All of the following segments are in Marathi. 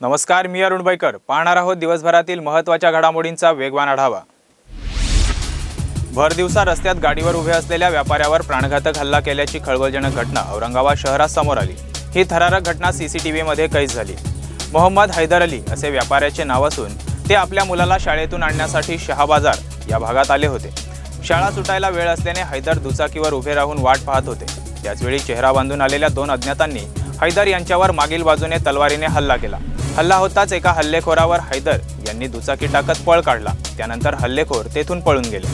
नमस्कार मी अरुण बैकर. पाहणार आहोत दिवसभरातील महत्त्वाच्या घडामोडींचा वेगवान आढावा. भर दिवसा रस्त्यात गाडीवर उभे असलेल्या व्यापाऱ्यावर प्राणघातक हल्ला केल्याची खळबळजनक घटना औरंगाबाद शहरात समोर आली. ही थरारक घटना सीसीटीव्हीमध्ये कैद झाली. मोहम्मद हैदर अली असे व्यापाऱ्याचे नाव असून ते आपल्या मुलाला शाळेतून आणण्यासाठी शहाबाजार या भागात आले होते. शाळा सुटायला वेळ असल्याने हैदर दुचाकीवर उभे राहून वाट पाहत होते. त्याचवेळी चेहरा बांधून आलेल्या दोन अज्ञातांनी हैदर यांच्यावर मागील बाजूने तलवारीने हल्ला केला. हल्ला होताच एका हल्लेखोरावर हैदर यांनी दुचाकी टाकत पळ काढला. त्यानंतर हल्लेखोर तेथून पळून गेले.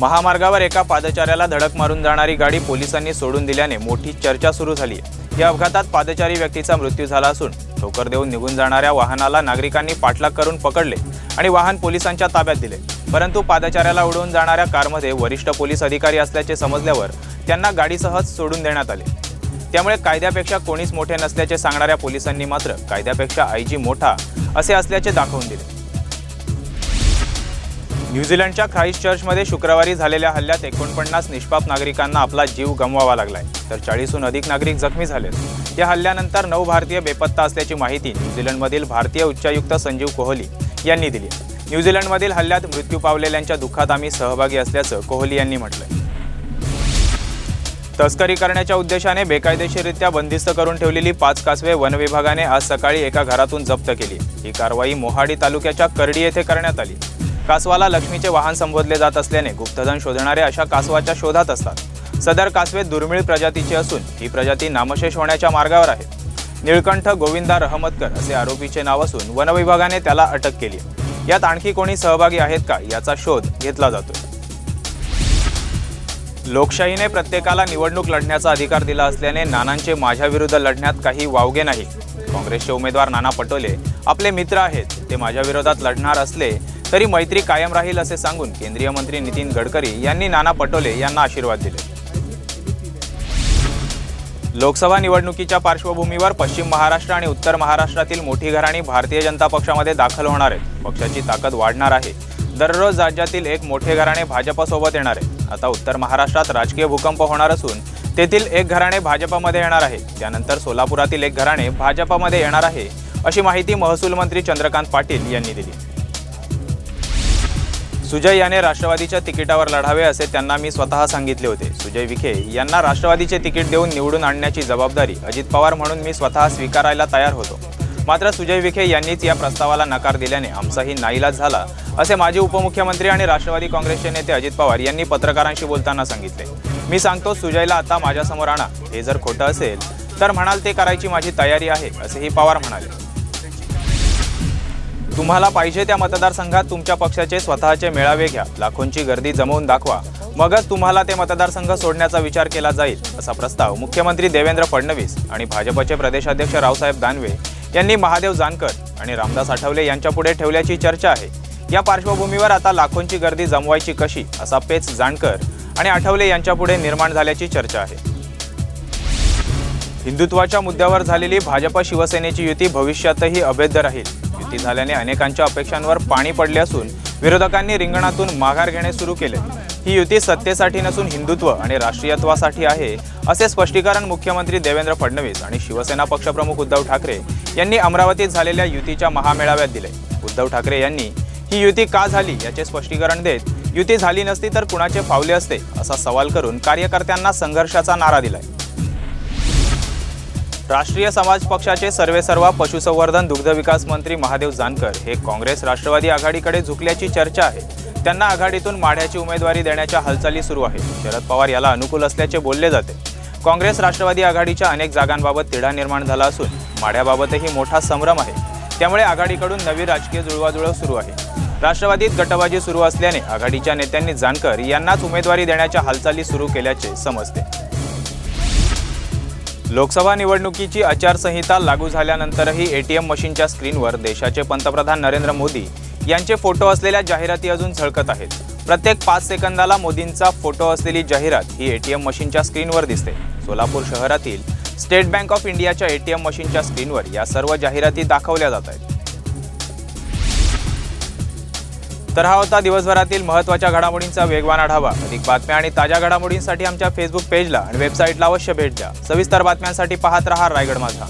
महामार्गावर एका पादचाऱ्याला धडक मारून जाणारी गाडी पोलिसांनी सोडून दिल्याने मोठी चर्चा सुरू झाली. या अपघातात पादचारी व्यक्तीचा मृत्यू झाला असून ठोकर देऊन निघून जाणाऱ्या वाहनाला नागरिकांनी पाठलाग करून पकडले आणि वाहन पोलिसांच्या ताब्यात दिले. परंतु पादचाऱ्याला उडवून जाणाऱ्या कारमध्ये वरिष्ठ पोलीस अधिकारी असल्याचे समजल्यावर त्यांना गाडीसहच सोडून देण्यात आले. त्यामुळे कायद्यापेक्षा कोणीच मोठे नसल्याचे सांगणाऱ्या पोलिसांनी मात्र कायद्यापेक्षा आयजी मोठा असे असल्याचे दाखवून दिले. न्यूझीलंडच्या ख्राईस्ट चर्चमध्ये शुक्रवारी झालेल्या हल्ल्यात एकोणपन्नास निष्पाप नागरिकांना आपला जीव गमवावा लागलाय. तर चाळीसहून अधिक नागरिक जखमी झालेत. या हल्ल्यानंतर नऊ भारतीय बेपत्ता असल्याची माहिती न्यूझीलंडमधील भारतीय उच्चायुक्त संजीव कोहली यांनी दिली न्यूझीलंडमधील हल्ल्यात मृत्यू पावलेल्यांच्या दुःखात आम्ही सहभागी असल्याचं कोहली यांनी म्हटलंय. तस्करी करण्याच्या उद्देशाने बेकायदेशीररित्या बंदिस्त करून ठेवलेली पाच कासवे वन विभागाने आज सकाळी एका घरातून जप्त केली. ही कारवाई मोहाडी तालुक्याच्या करडी येथे करण्यात आली. कासवाला लक्ष्मीचे वाहन संबोधले जात असल्याने गुप्तधन शोधणारे अशा कासवाच्या शोधात असतात. सदर कासवे दुर्मिळ प्रजातीची असून ही प्रजाती नामशेष होण्याच्या मार्गावर आहे निळकंठ गोविंदा रहमतकर असे आरोपीचे नाव असून वनविभागाने त्याला अटक केली यात आणखी कोणी सहभागी आहेत का याचा शोध घेतला जातो लोकशाहीने प्रत्येकाला निवडणूक लढण्याचा अधिकार दिला असल्याने नानांचे माझ्याविरुद्ध लढण्यात काही वावगे नाही. काँग्रेसचे उमेदवार नाना पटोले आपले मित्र आहेत ते माझ्याविरोधात लढणार असले तरी मैत्री कायम राहील असे सांगून केंद्रीय मंत्री नितीन गडकरी यांनी नाना पटोले यांना आशीर्वाद दिले. लोकसभा निवडणुकीच्या पार्श्वभूमीवर पश्चिम महाराष्ट्र आणि उत्तर महाराष्ट्रातील मोठी घराणी भारतीय जनता पक्षामध्ये दाखल होणार आहेत पक्षाची ताकद वाढणार आहे. दररोज राज्यातील एक मोठे घराणे भाजपसोबत येणार आहे. आता उत्तर महाराष्ट्रात राजकीय भूकंप होणार असून तेथील एक घराणे भाजपमध्ये येणार आहे. त्यानंतर सोलापुरातील एक घराणे भाजपमध्ये येणार आहे अशी माहिती महसूल मंत्री चंद्रकांत पाटील यांनी दिली. सुजय याने राष्ट्रवादीच्या तिकिटावर लढावे असे त्यांना मी स्वतः सांगितले होते. सुजय विखे यांना राष्ट्रवादीचे तिकीट देऊन निवडून आणण्याची जबाबदारी अजित पवार म्हणून मी स्वतः स्वीकारायला तयार होतो. मात्र सुजय विखे यांनीच या प्रस्तावाला नकार दिल्याने आमचाही नाईलाज झाला असे माजी उपमुख्यमंत्री आणि राष्ट्रवादी काँग्रेसचे नेते अजित पवार यांनी पत्रकारांशी बोलताना सांगितले. मी सांगतो सुजयला आता माझ्यासमोर आणा. हे जर खोटं असेल तर म्हणाल ते करायची माझी तयारी आहे असेही पवार म्हणाले. तुम्हाला पाहिजे त्या मतदारसंघात तुमच्या पक्षाचे स्वतःचे मेळावे घ्या. लाखोंची गर्दी जमवून दाखवा. मगच तुम्हाला ते मतदारसंघ सोडण्याचा विचार केला जाईल असा प्रस्ताव मुख्यमंत्री देवेंद्र फडणवीस आणि भाजपचे प्रदेशाध्यक्ष रावसाहेब दानवे यांनी महादेव जानकर आणि रामदास आठवले यांच्यापुढे ठेवल्याची चर्चा आहे. या पार्श्वभूमीवर आता लाखोंची गर्दी जमवायची कशी असा पेच जानकर आणि आठवले यांच्यापुढे निर्माण झाल्याची चर्चा आहे. हिंदुत्वाच्या मुद्द्यावर झालेली भाजप शिवसेनेची युती भविष्यातही अभेद्य राहील. युती झाल्याने अनेकांच्या अपेक्षांवर पाणी पडले असून विरोधकांनी रिंगणातून माघार घेणे सुरू केले. ही युती सत्तेसाठी नसून हिंदुत्व आणि राष्ट्रीयत्वासाठी आहे असे स्पष्टीकरण मुख्यमंत्री देवेंद्र फडणवीस आणि शिवसेना पक्षप्रमुख उद्धव ठाकरे यांनी अमरावतीत झालेल्या युतीच्या महामेळाव्यात दिले. उद्धव ठाकरे यांनी ही युती का झाली याचे स्पष्टीकरण देत युती झाली नसती तर कुणाचे फावले असते? असा सवाल करून कार्यकर्त्यांना संघर्षाचा नारा दिलाय. राष्ट्रीय समाज पक्षाचे सर्वेसर्वा पशुसंवर्धन दुग्धविकास मंत्री महादेव जानकर हे काँग्रेस राष्ट्रवादी आघाडीकडे झुकल्याची चर्चा आहे. त्यांना आघाडीतून माढ्याची उमेदवारी देण्याच्या हालचाली सुरू आहेत. शरद पवार याला अनुकूल असल्याचे बोलले जाते. काँग्रेस राष्ट्रवादी आघाडीच्या अनेक जागांबाबत तिढा निर्माण झाला असून माढ्याबाबतही मोठा संभ्रम आहे. त्यामुळे आघाडीकडून नवी राजकीय जुळवाजुळव सुरू आहे. राष्ट्रवादीत गटबाजी सुरू असल्याने आघाडीच्या नेत्यांनी जानकर यांनाच उमेदवारी देण्याच्या हालचाली सुरू केल्याचे समजते. लोकसभा निवडणुकीची आचारसंहिता लागू झाल्यानंतरही एटीएम मशीनच्या स्क्रीनवर देशाचे पंतप्रधान नरेंद्र मोदी यांचे फोटो असलेल्या जाहिराती अजून झळकत आहेत. प्रत्येक पाच सेकंदाला मोदींचा फोटो असलेली जाहिरात ही एटीएम मशीनच्या स्क्रीनवर दिसते. सोलापूर शहरातील स्टेट बँक ऑफ इंडियाच्या एटीएम मशीनच्या स्क्रीनवर या सर्व जाहिराती दाखवल्या जात आहेत. तर हा होता दिवसभरातील महत्त्वाच्या घडामोडींचा वेगवान आढावा. अधिक बातम्या आणि ताज्या घडामोडींसाठी आमच्या फेसबुक पेजला आणि वेबसाईटला अवश्य भेट द्या. सविस्तर बातम्यांसाठी पाहत रहा रायगड माझा.